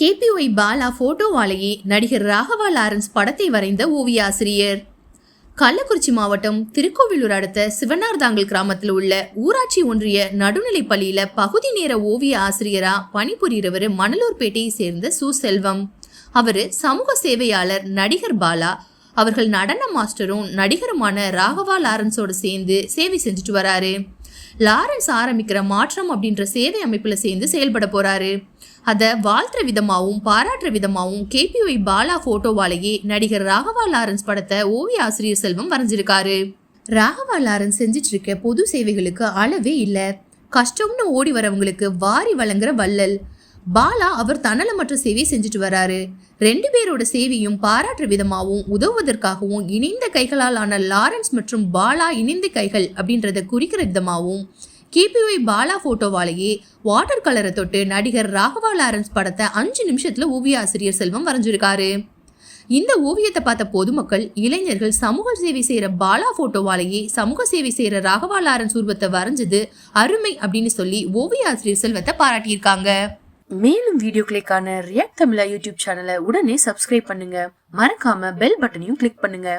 KPY Bala போட்டோவாலேயே நடிகர் Raghava Lawrence படத்தை வரைந்த ஓவிய ஆசிரியர் கள்ளக்குறிச்சி மாவட்டம் திருக்கோவிலூர் அடுத்த சிவனார்தாங்கல் கிராமத்தில் உள்ள ஊராட்சி ஒன்றிய நடுநிலைப் பள்ளியில பகுதி நேர ஓவிய ஆசிரியரா பணிபுரியவர் மணலூர்பேட்டையை சேர்ந்த சு செல்வம் அவரு சமூக சேவையாளர் நடிகர் பாலா. அவர்கள் நடன மாஸ்டரும் நடிகருமான ராகவா லாரன்ஸோட சேர்ந்து சேவை செஞ்சுட்டு வராரு. லாரன்ஸ் ஆரம்பிக்கிற மாற்றம் அப்படின்ற சேவை அமைப்பில் சேர்ந்து செயல்பட போகிறாரு அதை வாழ்த்துற விதமாகவும் பாராட்டுற விதமாகவும் கேபிஒய் பாலா ஃபோட்டோவாலேயே நடிகர் ராகவா லாரன்ஸ் படத்தை ஓவிய ஆசிரியர் செல்வம் வரைஞ்சிருக்காரு. ராகவா லாரன்ஸ் செஞ்சிட்டு இருக்க பொது சேவைகளுக்கு அளவே இல்லை. கஷ்டம்னு ஓடி வரவங்களுக்கு வாரி வழங்குற வள்ளல். பாலா அவர் தன்னலமற்ற சேவை செஞ்சுட்டு வராரு. ரெண்டு பேரோட சேவையும் பாராட்டுற விதமாகவும் உதவுவதற்காகவும் இணைந்த கைகளால் ஆன லாரன்ஸ் மற்றும் பாலா இணைந்த கைகள் அப்படின்றத குறிக்கிற விதமாகவும் கிபிஒய் பாலா ஃபோட்டோவாலேயே வாட்டர் கலரை தொட்டு நடிகர் ராகவா லாரன்ஸ் படத்தை அஞ்சு நிமிஷத்தில் ஓவிய ஆசிரியர் செல்வம் வரைஞ்சிருக்காரு. இந்த ஓவியத்தை பார்த்த பொதுமக்கள் இளைஞர்கள் சமூக சேவை செய்கிற பாலா ஃபோட்டோவாலேயே சமூக சேவை செய்கிற ராகவா லாரன்ஸ் உருவத்தை வரைஞ்சது அருமை அப்படின்னு சொல்லி ஓவிய ஆசிரியர் செல்வத்தை பாராட்டியிருக்காங்க. மேலும் வீடியோக்களுக்கான ரியாக்ட் தமிழா யூடியூப் சேனலை உடனே சப்ஸ்கிரைப் பண்ணுங்க. மறக்காம பெல் பட்டனையும் கிளிக் பண்ணுங்க.